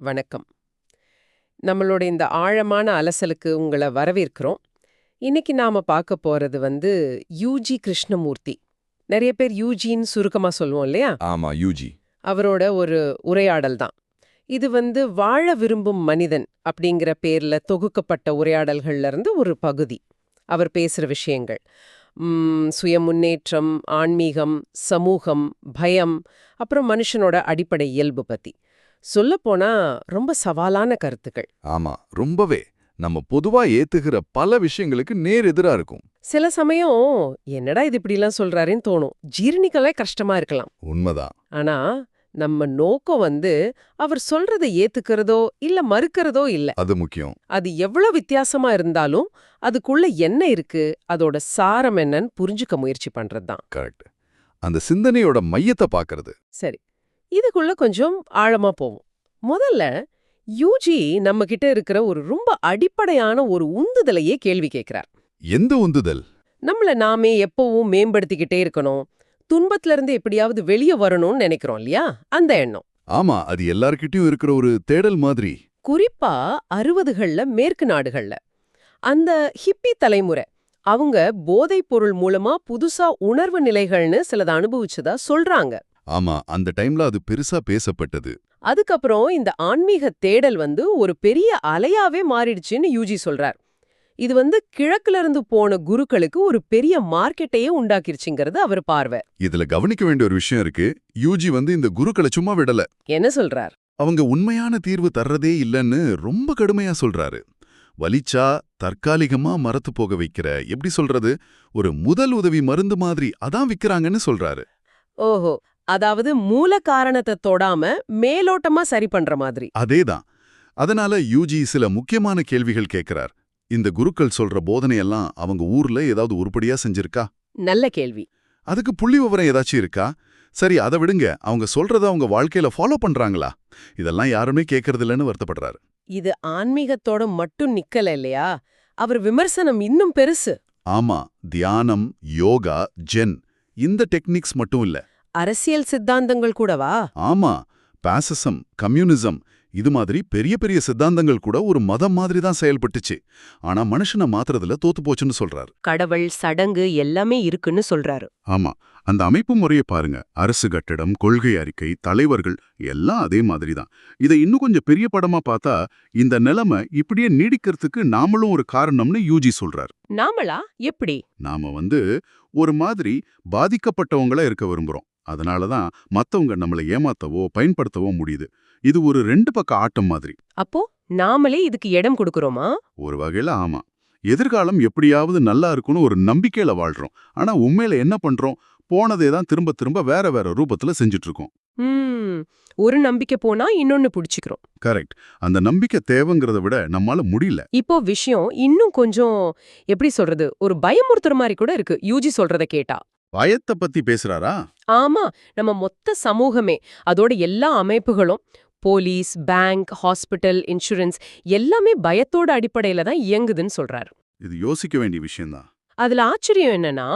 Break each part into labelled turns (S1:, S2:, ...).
S1: வணக்கம். நம்மளோட இந்த ஆழமான அலசலுக்கு உங்களை வரவேற்கிறோம். இன்னைக்கு நாம பார்க்க போறது வந்து யூஜி கிருஷ்ணமூர்த்தி. நிறைய பேர் யூஜின்னு சுருக்கமா சொல்லுவோம் இல்லையா?
S2: ஆமா யூஜி.
S1: அவரோட ஒரு உரையாடல் தான். இது வந்து வாழ விரும்பும் மனிதன் அப்படிங்கிற பேர்ல தொகுக்கப்பட்ட உரையாடல்கள்ல இருந்து ஒரு பகுதி. அவர் பேசுற விஷயங்கள். சுய முன்னேற்றம் ஆன்மீகம் சமூகம் பயம் அப்புறம் மனுஷனோட அடிப்படை இயல்பு பத்தி. சொல்லப்போனா ரொம்ப சவாலான கருத்துக்கள்.
S2: ஆமா ரொம்பவே. நம்ம பொதுவா ஏத்துகிற பல விஷயங்களுக்கு நேர் எதிரா இருக்கும்.
S1: சில சமயம் என்னடா இது இப்படிலாம் சொல்றாருன்னு தோணும். ஜீரணிக்கவே கஷ்டமா இருக்கலாம்.
S2: உண்மைதான்.
S1: ஆனா நம்ம நோக்கம் வந்து அவர் சொல்றதை ஏத்துக்கிறதோ இல்ல மறுக்கிறதோ இல்ல.
S2: அது முக்கியம்.
S1: அது எவ்வளவு வித்தியாசமா இருந்தாலும் அதுக்குள்ள என்ன இருக்கு அதோட சாரம் என்னன்னு புரிஞ்சுக்க முயற்சி பண்றதுதான்.
S2: கரெக்ட். அந்த சிந்தனையோட மையத்தை பாக்குறது.
S1: சரி. இதுக்குள்ள கொஞ்சம் ஆழமா போவோம். முதல்ல யூஜி நம்ம கிட்ட இருக்கிற ஒரு ரொம்ப அடிப்படையான ஒரு உந்துதலையே கேள்வி கேட்கிறார்.
S2: எந்த உந்துதல்?
S1: நம்மள நாமே எப்பவும் மேம்படுத்திக்கிட்டே இருக்கணும். துன்பத்துல இருந்து எப்படியாவது வெளியே வரணும்னு நினைக்கிறோம் இல்லையா? அந்த எண்ணம்.
S2: ஆமா அது எல்லார்கிட்டயும் இருக்கிற ஒரு தேடல் மாதிரி.
S1: குறிப்பா அறுபதுகள்ல மேற்கு நாடுகள்ல. அந்த ஹிப்பி தலைமுறை அவங்க போதைப் பொருள் மூலமா புதுசா உணர்வு நிலைகள்னு சிலதை அனுபவிச்சதா சொல்றாங்க.
S2: ஆமா அந்த டைம்ல அது பெருசா பேசப்பட்டது.
S1: அதுக்கப்புறம் இந்த ஆன்மீக தேடல் வந்து ஒரு பெரிய அலையாவே மாறிடுச்சுன்னு யூஜி சொல்றார். இது வந்து கிழக்குல இருந்து போன குருக்களுக்கு ஒரு பெரிய மார்க்கெட்டையே உண்டாக்கிருச்சுங்கிறது அவர் பார்வை.
S2: இதுல கவனிக்க வேண்டிய ஒரு விஷயம் இருக்கு. யூஜி வந்து இந்த குருக்களை சும்மா விடல.
S1: என்ன சொல்றார்?
S2: அவங்க உண்மையான தீர்வு தர்றதே இல்லைன்னு ரொம்ப கடுமையா சொல்றாரு. வலிச்சா தற்காலிகமா மரத்து போக வைக்கிற எப்படி சொல்றது? ஒரு முதல் உதவி மருந்து மாதிரி அதான் விக்கிறாங்கன்னு சொல்றாரு.
S1: ஓஹோ அதாவது மூல காரணத்தை தொடாம மேலோட்டமா சரி பண்ற மாதிரி.
S2: அதேதான். அதனால யூஜி சில முக்கியமான கேள்விகள் கேட்கிறார் இந்த குருக்கள் சொல்ற போதனையெல்லாம் அவங்க ஊர்ல ஏதாவது உருப்படியா செஞ்சிருக்கா?
S1: நல்ல கேள்வி.
S2: அதுக்கு புள்ளி விவரம் ஏதாச்சும் இருக்கா? சரி அதை விடுங்க. அவங்க சொல்றத அவங்க வாழ்க்கையில ஃபாலோ பண்றாங்களா? இதெல்லாம் யாருமே கேட்கறது இல்லைன்னு வருத்தப்படுறாரு.
S1: இது ஆன்மீகத்தோட மட்டும் நிக்கல இல்லையா? அவர் விமர்சனம் இன்னும் பெருசு.
S2: ஆமா தியானம் யோகா ஜென் இந்த டெக்னிக்ஸ் மட்டும் இல்ல.
S1: அரசியல் சித்தாந்தங்கள் கூடவா?
S2: ஆமா. பாசிசம் கம்யூனிசம் இது மாதிரி பெரிய பெரிய சித்தாந்தங்கள் கூட ஒரு மதம் மாதிரி தான் செயல்பட்டுச்சு. ஆனா மனுஷனை மாத்துறதுல தோத்து போச்சுன்னு சொல்றாரு.
S1: கடவுள் சடங்கு எல்லாமே இருக்குன்னு சொல்றாரு.
S2: ஆமா. அந்த அமைப்பு முறையை பாருங்க. அரசு கட்டடம் கொள்கை அறிக்கை தலைவர்கள் எல்லாம் அதே மாதிரி தான். இதை இன்னும் கொஞ்சம் பெரிய படமா பார்த்தா இந்த நிலைமை இப்படியே நீடிக்கிறதுக்கு நாமளும் ஒரு காரணம்னு யூஜி சொல்றார்.
S1: நாமளா? எப்படி?
S2: நாம வந்து ஒரு மாதிரி பாதிக்கப்பட்டவங்களா இருக்க விரும்புறோம். அதனால தான் மத்தவங்க நம்மளை ஏமாத்தவோ பயன்படுத்தவோ முடியுது. இது ஒரு ரெண்டு பக்க ஆட்டம் மாதிரி.
S1: அப்போ நாமளே இதுக்கு இடம் கொடுக்கறோமா?
S2: ஒரு வகையில ஆமா. எதிர்காலம் எப்படியாவது நல்லா இருக்கும்னு ஒரு நம்பிக்கையில வாழ்றோம். ஆனா உண்மையில என்ன பண்றோம்? போனதே தான் திரும்ப திரும்ப வேற வேற ரூபத்துல செஞ்சுட்டு இருக்கோம்
S1: ஒரு நம்பிக்கை போனா இன்னொன்னு புடிச்சுக்கிறோம்.
S2: கரெக்ட். அந்த நம்பிக்கை தேவைங்கிறத விட நம்மால முடியல.
S1: இப்போ விஷயம் இன்னும் கொஞ்சம் எப்படி சொல்றது? ஒரு பயமுறுத்துற மாதிரி கூட இருக்கு. யூஜி சொல்றத கேட்டா.
S2: பயத்தை பத்தி பேசுறாரா?
S1: ஆமா நம்ம மொத்த சமூகமே அதோட எல்லா அமைப்புகளும் போலீஸ் பேங்க் ஹாஸ்பிட்டல் இன்சூரன்ஸ் எல்லாமே பயத்தோட அடிப்படையில தான் இயங்குதுன்னு சொல்றாரு.
S2: இது யோசிக்க வேண்டிய விஷயம்தான்.
S1: அதுல ஆச்சரியம் என்னன்னா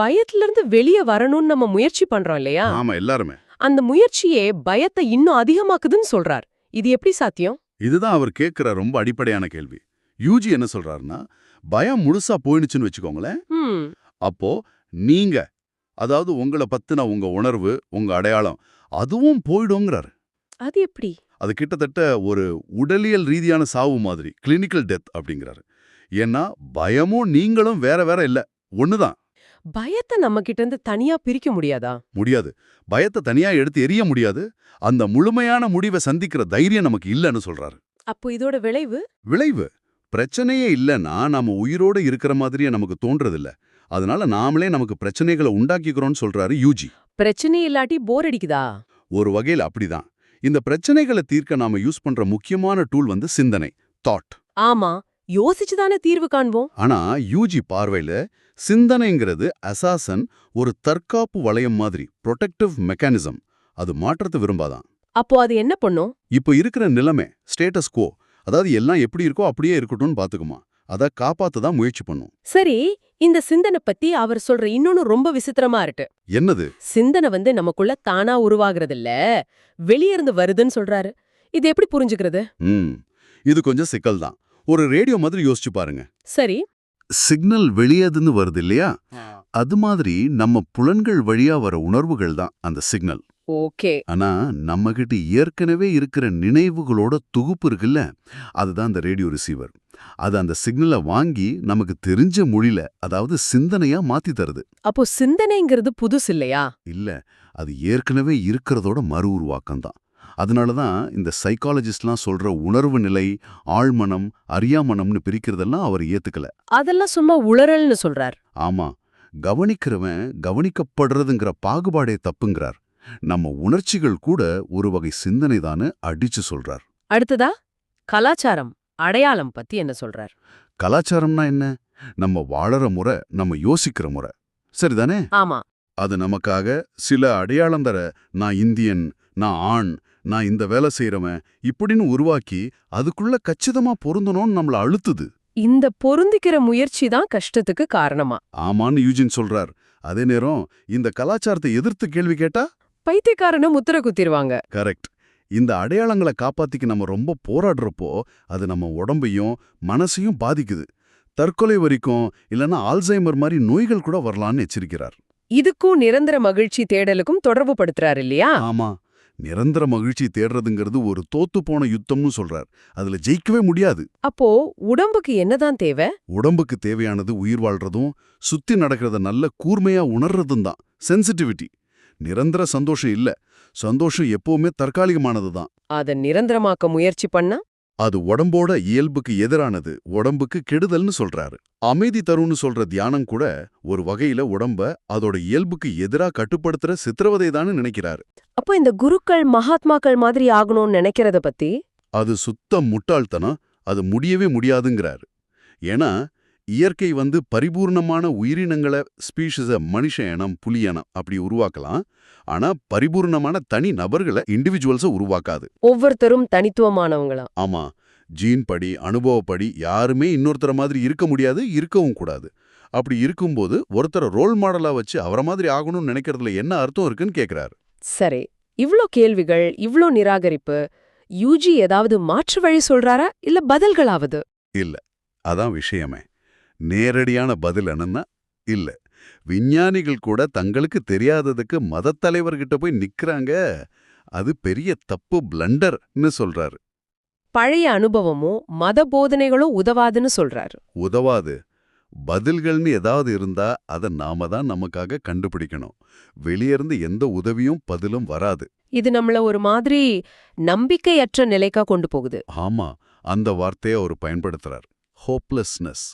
S1: பயத்துல இருந்து வெளியே வரணும்னு நம்ம முயற்சி பண்றோம் இல்லையா?
S2: ஆமா எல்லாருமே.
S1: அந்த முயற்சியே பயத்தை இன்னும் அதிகமாக்குதுன்னு சொல்றார். இது எப்படி சாத்தியம்?
S2: இதுதான் அவர் கேட்கிற ரொம்ப அடிப்படையான கேள்வி. யூஜி என்ன சொல்றாருன்னா பயம் முழுசா போயிடுச்சுன்னு வச்சுக்கோங்களேன். அப்போ நீங்க அதாவது உங்களை பத்தின உங்க உணர்வு உங்க அடையாளம் அதுவும் போயிடுங்கிறாரு.
S1: அது எப்படி?
S2: அது கிட்டத்தட்ட ஒரு உடலியல் ரீதியான சாவு மாதிரி கிளினிக்கல் டெத் அப்படிங்கிறாரு. ஏன்னா பயமும் நீங்களும் வேற வேற இல்ல ஒண்ணுதான்.
S1: பயத்தை நம்ம கிட்ட இருந்து தனியா பிரிக்க முடியாதா?
S2: முடியாது. பயத்தை தனியா எடுத்து எரிய முடியாது. அந்த முழுமையான முடிவை சந்திக்கிற தைரியம் நமக்கு இல்லைன்னு சொல்றாரு.
S1: அப்போ இதோட விளைவு?
S2: விளைவு? பிரச்சனையே இல்லைன்னா நாம உயிரோட இருக்கிற மாதிரியே நமக்கு தோன்றதில்ல. அதனால நாமளே நமக்கு பிரச்சனைகளை உண்டாக்கிக்கிறோம்னு சொல்றாரு யூஜி.
S1: பிரச்சனை இல்லாட்டி போர் அடிக்குதா?
S2: ஒரு வகையில் அப்படிதான். இந்த பிரச்சனைகளை தீர்க்க நாம யூஸ் பண்ற முக்கியமான டூல் வந்து சிந்தனை தாட்
S1: ஆமா யோசிச்சுதானே தீர்வு காண்போம்.
S2: ஆனா யூஜி பார்வையில சிந்தனைங்கிறது அசாசன் ஒரு தற்காப்பு வளையம் மாதிரி ப்ரொடெக்டிவ் மெக்கானிசம் அது மாற்றத்தை விரும்பாதான்.
S1: அப்போ அது என்ன பண்ணும்?
S2: இப்போ இருக்கிற நிலைமை ஸ்டேட்டஸ் கோ அதாவது எல்லாம் எப்படி இருக்கோ அப்படியே இருக்கட்டும்னு பாத்துக்குமா அதை காப்பாத்த தான் முயற்சி பண்ணும்.
S1: சரி இந்த சிந்தனை பத்தி அவர் சொல்ற இன்னொன்னு ரொம்ப விசித்திரமா இருக்கு.
S2: என்னது?
S1: சிந்தனை வந்து நமக்குள்ள தானா உருவாகிறது இல்ல வெளிய இருந்து வருதுன்னு சொல்றாரு. இது எப்படி புரிஞ்சுக்கிறது?
S2: ம் இது கொஞ்சம் சிக்கல் தான். ஒரு ரேடியோ மாதிரி யோசிச்சு பாருங்க.
S1: சரி.
S2: சிக்னல் வெளியேதுன்னு வருது இல்லையா? அது மாதிரி நம்ம புலன்கள் வழியா வர உணர்வுகள் தான் அந்த சிக்னல்.
S1: ஓகே.
S2: ஆனா நம்ம கிட்ட ஏற்கனவே இருக்கிற நினைவுகளோட தொகுப்பு இருக்குல்ல அதுதான் அந்த ரேடியோ ரிசீவர். அது அந்த சிக்னலை வாங்கி நமக்கு தெரிஞ்ச மொழியில அதாவது சிந்தனையா மாத்தி தருது.
S1: அப்போ சிந்தனைங்கிறது புதுசு இல்லையா?
S2: இல்ல அது ஏற்கனவே இருக்கிறதோட மறு உருவாக்கம் தான். அதனால தான் இந்த சைக்காலஜிஸ்ட்லாம் சொல்ற உணர்வு நிலை ஆழ்மனம் அறியாமனம்னு பிரிக்கிறதெல்லாம் அவர் ஏத்துக்கல.
S1: அதெல்லாம் சும்மா உளறல்னு சொல்றார்.
S2: ஆமா கவனிக்கிறவன் கவனிக்கப்படுறதுங்கிற பாகுபாடே தப்புங்கிறார். நம்ம உணர்ச்சிகள் கூட ஒரு வகை சிந்தனை அடிச்சு சொல்றார்.
S1: அடுத்ததா கலாச்சாரம் அடையாளம் பத்தி என்ன சொல்றார்?
S2: கலாச்சாரம்னா என்ன? நம்ம வாழற முறை நம்ம யோசிக்கிற முறை. சரிதானே?
S1: ஆமா.
S2: அது நமக்காக சில அடையாளம் தர நான் இந்தியன் நான் ஆண் நான் இந்த வேலை செய்யறவன் இப்படின்னு உருவாக்கி அதுக்குள்ள கச்சிதமா பொருந்தணும்னு நம்மள அழுத்துது.
S1: இந்த பொருந்திக்கிற முயற்சி தான் கஷ்டத்துக்கு காரணமா?
S2: ஆமான்னு யூஜின் சொல்றார். அதே நேரம் இந்த கலாச்சாரத்தை எதிர்த்து கேள்வி கேட்டா?
S1: பைத்தியக்காரனை முத்திர குத்திருவாங்க.
S2: கரெக்ட். இந்த அடையாளங்களை காப்பாத்திக்க நம்ம ரொம்ப போராடுறப்போ அது நம்ம உடம்பையும் மனசையும் பாதிக்குது. தற்கொலை வரைக்கும் இல்லைன்னா ஆல்சைமர் மாதிரி நோய்கள் கூட வரலான்னு எச்சரிக்கிறார்.
S1: இதுக்கும் நிரந்தர மகிழ்ச்சி தேடலுக்கும் தொடர்பு படுத்துறாரு இல்லையா?
S2: ஆமா. நிரந்தர மகிழ்ச்சி தேடுறதுங்கிறது ஒரு தோத்து போன யுத்தம்னு சொல்றார். அதுல ஜெயிக்கவே முடியாது.
S1: அப்போ உடம்புக்கு என்னதான் தேவை?
S2: உடம்புக்கு தேவையானது உயிர் வாழ்றதும் சுத்தி நடக்கிறத நல்ல கூர்மையா உணர்றதும் தான். சென்சிட்டிவிட்டி நிரந்தர சந்தோஷம் இல்ல. சந்தோஷம் எப்பவுமே தற்காலிகமானது தான்
S1: அத நிரந்தரமாக்க முயற்சி பண்ணா?
S2: அது உடம்போட இயல்புக்கு எதிரானது உடம்புக்கு கெடுதல்னு சொல்றாரு. அமைதி தரும்னு சொல்ற தியானம் கூட ஒரு வகையில உடம்ப அதோட இயல்புக்கு எதிரா கட்டுப்படுத்துற சித்திரவதை நினைக்கிறாரு.
S1: அப்போ இந்த குருக்கள் மகாத்மாக்கள் மாதிரி ஆகணும்னு நினைக்கிறத பத்தி?
S2: அது சுத்த முட்டாள்தனம் அது முடியவே முடியாதுங்கிறாரு. ஏன்னா இயற்கை வந்து பரிபூர்ணமான உயிரினங்களை ஸ்பீஷிஸ மனுஷ இனம் புலி இனம் அப்படி உருவாக்கலாம். ஆனா பரிபூர்ணமான தனி நபர்களை இண்டிவிஜுவல்ஸை உருவாக்காது.
S1: ஒவ்வொருத்தரும் தனித்துவமானவங்களா?
S2: ஆமா. ஜீன் படி அனுபவப்படி யாருமே இன்னொருத்தர மாதிரி இருக்க முடியாது இருக்கவும் கூடாது. அப்படி இருக்கும்போது ஒருத்தரை ரோல் மாடலா வச்சு அவரை மாதிரி ஆகணும்னு நினைக்கிறதுல என்ன அர்த்தம் இருக்குன்னு கேக்குறாரு.
S1: சரி. இவ்ளோ கேள்விகள் இவ்ளோ நிராகரிப்பு யூஜி ஏதாவது மாற்று வழி சொல்றாரா இல்ல பதில்களாவது?
S2: இல்ல. அதான் விஷயமே. நேரடியான பதில் என்னன்னா இல்ல. விஞ்ஞானிகள் கூட தங்களுக்கு தெரியாததுக்கு மதத் தலைவர்கிட்ட போய் நிக்கறாங்க. அது பெரிய தப்பு பிளண்டர்னு சொல்றாரு.
S1: பழைய அனுபவமும் மத போதனைகளும் உதவாதுன்னு சொல்றாரு.
S2: உதவாது. பதில்கள்னு ஏதாவது இருந்தா அதை நாம தான் நமக்காக கண்டுபிடிக்கணும். வெளியிருந்து எந்த உதவியும் பதிலும் வராது.
S1: இது நம்மள ஒரு மாதிரி நம்பிக்கையற்ற நிலைக்கா கொண்டு போகுது.
S2: ஆமா. அந்த வார்த்தையை அவர் பயன்படுத்துறார். ஹோப்லெஸ்னஸ்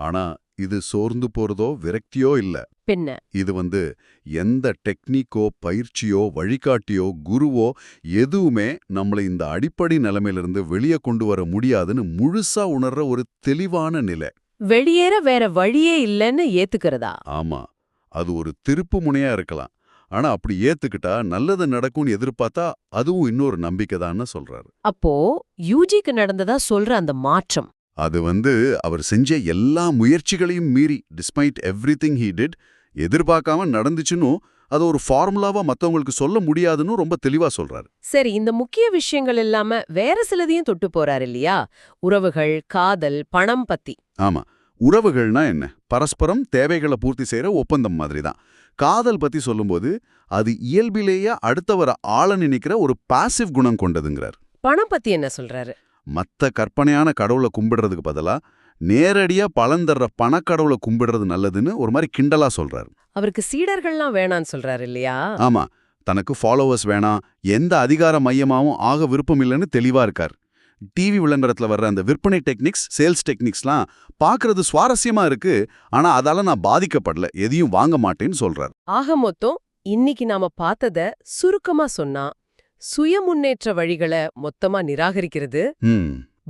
S2: ஆனா இது சோர்ந்து போறதோ விரக்தியோ இல்ல.
S1: பின்ன?
S2: இது வந்து எந்த டெக்னிக்கோ பயிற்சியோ வழிகாட்டியோ குருவோ எதுவுமே நம்மளை இந்த அடிப்படை நிலைமையிலிருந்து வெளியே கொண்டு வர முடியாதுன்னு முழுசா உணர்ற ஒரு தெளிவான நிலை.
S1: வெளியேற வேற வழியே இல்லைன்னு ஏத்துக்கிறதா?
S2: ஆமா. அது ஒரு திருப்பு முனையா இருக்கலாம். ஆனா அப்படி ஏத்துக்கிட்டா நல்லது நடக்கும்னு எதிர்பார்த்தா அதுவும் இன்னொரு நம்பிக்கைதான்னு சொல்றாரு.
S1: அப்போ யூஜிக்கு நடந்ததா சொல்ற அந்த மாற்றம்?
S2: அது வந்து அவர் செஞ்ச எல்லா முயற்சிகளையும் மீறி despite everything he did எதிர்பார்க்காம நடந்துச்சுன்னு அது ஒரு ஃபார்முலாவா மத்தவங்களுக்கு சொல்ல முடியாதுன்னு ரொம்ப தெளிவா சொல்றாரு.
S1: சரி இந்த முக்கிய விஷயங்கள் இல்லாம வேற சிலதையும் தொட்டு போறாரு இல்லையா? உறவுகள் காதல் பணம் பத்தி.
S2: ஆமா. உறவுகள்னா என்ன? பரஸ்பரம் தேவைகளை பூர்த்தி செய்யற ஒப்பந்தம் மாதிரி தான் காதல் பத்தி சொல்லும்போது அது இயல்பிலேயே அடுத்தவரை ஆள நினைக்கிற ஒரு பாசிவ் குணம் கொண்டதுங்கிறார்.
S1: பணம் பத்தி என்ன சொல்றாரு?
S2: மத்த கற்பனையான கடவுளை கும்பிடுறதுக்கு பதிலா நேரடியா பலன் தர்ற பணக்கடவுளை கும்பிடுறது நல்லதுன்னு ஒரு மாதிரி கிண்டலா சொல்றாரு.
S1: அவருக்கு சீடர்கள்லாம் வேணான்னு சொல்றாரு இல்லையா?
S2: ஆமா. தனக்கு ஃபாலோவர்ஸ் வேணாம். எந்த அதிகார மையமாவும் ஆக விருப்பம் இல்லைன்னு தெளிவா இருக்கார். டிவி விளம்பரத்துல வர்ற அந்த விற்பனை டெக்னிக்ஸ் சேல்ஸ் டெக்னிக்ஸ்லாம் பார்க்கறது சுவாரஸ்யமா இருக்கு. ஆனா அதால நான் பாதிக்கப்படல. எதையும் வாங்க மாட்டேன்னு சொல்றார்.
S1: ஆக மொத்தம் இன்னைக்கு நாம பார்த்தத சுருக்கமா சொன்னா சுய முன்னேற்ற வழிகளை மொத்தமா நிராகரிக்கிறது.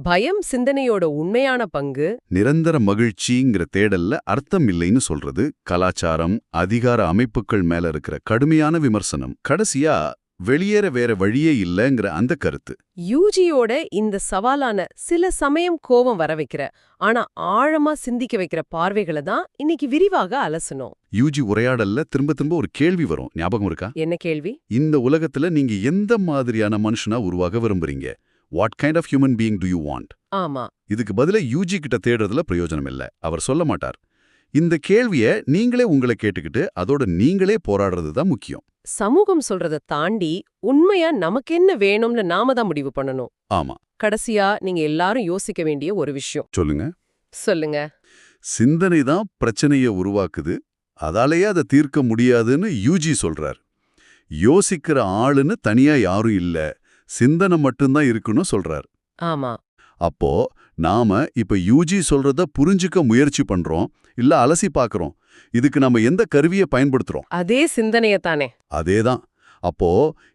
S1: பயம் சிந்தனையோட உண்மையான பங்கு.
S2: நிரந்தர மகிழ்ச்சிங்கிற தேடல்ல அர்த்தம் இல்லைன்னு சொல்றது. கலாச்சாரம் அதிகார அமைப்புகள் மேல இருக்கிற கடுமையான விமர்சனம். கடைசியா வெளியேற வேற வழியே இல்லைங்கிற அந்த கருத்து.
S1: யூஜியோட இந்த சவாலான சில சமயம் கோபம் வர வைக்கிற ஆனா ஆழமா சிந்திக்க வைக்கிற பார்வைகளை தான் இன்னைக்கு விரிவாக அலசணும்
S2: யூஜி உரையாடல்ல திரும்ப திரும்ப ஒரு கேள்வி வரும். ஞாபகம் இருக்கா?
S1: என்ன கேள்வி?
S2: இந்த உலகத்துல நீங்க எந்த மாதிரியான மனுஷனா உருவாக விரும்புறீங்க? What kind of human being do you want
S1: ஆமா.
S2: இதுக்கு பதிலா யூஜி கிட்ட தேடுறதுல பிரயோஜனம் இல்ல. அவர் சொல்ல மாட்டார். இந்த கேள்விய நீங்களே உங்களை கேட்டுக்கிட்டு அதோட நீங்களே போராடுறது தான் முக்கியம்.
S1: சமூகம் சொல்றத தாண்டி உண்மையா நமக்கு என்ன வேணும்னு நாம தான் முடிவு பண்ணணும்.
S2: ஆமா.
S1: கடைசியா நீங்க எல்லாரும் யோசிக்க வேண்டிய ஒரு விஷயம்.
S2: சொல்லுங்க.
S1: சொல்லுங்க.
S2: சிந்தனை தான் பிரச்சனைய உருவாக்குது. அதாலேயே அதை தீர்க்க முடியாதுன்னு யூஜி சொல்றார். யோசிக்கிற ஆளுன்னு தனியா யாரும் இல்ல. சிந்தனை மட்டும்தான் இருக்குன்னு சொல்றார்.
S1: ஆமா.
S2: அப்போ நாம இப்ப யூஜி சொல்றத புரிஞ்சுக்க முயற்சி பண்றோம் இல்ல அலசி பார்க்கறோம் இதுக்கு நம்ம எந்த கருவியை பயன்படுத்துறோம்?
S1: அதே சிந்தனைய தானே.
S2: அதேதான். அப்போ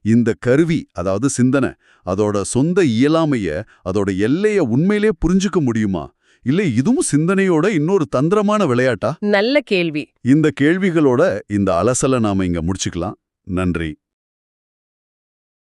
S2: இந்த கருவி அதாவது சிந்தனை அதோட சொந்த இயலாமைய அதோட எல்லைய உண்மையிலே புரிஞ்சுக்க முடியுமா? இல்ல இதுவும் சிந்தனையோட இன்னொரு தந்திரமான விளையாட்டா?
S1: நல்ல கேள்வி.
S2: இந்த கேள்விகளோட இந்த அலசலை நாம இங்க முடிச்சுக்கலாம். நன்றி.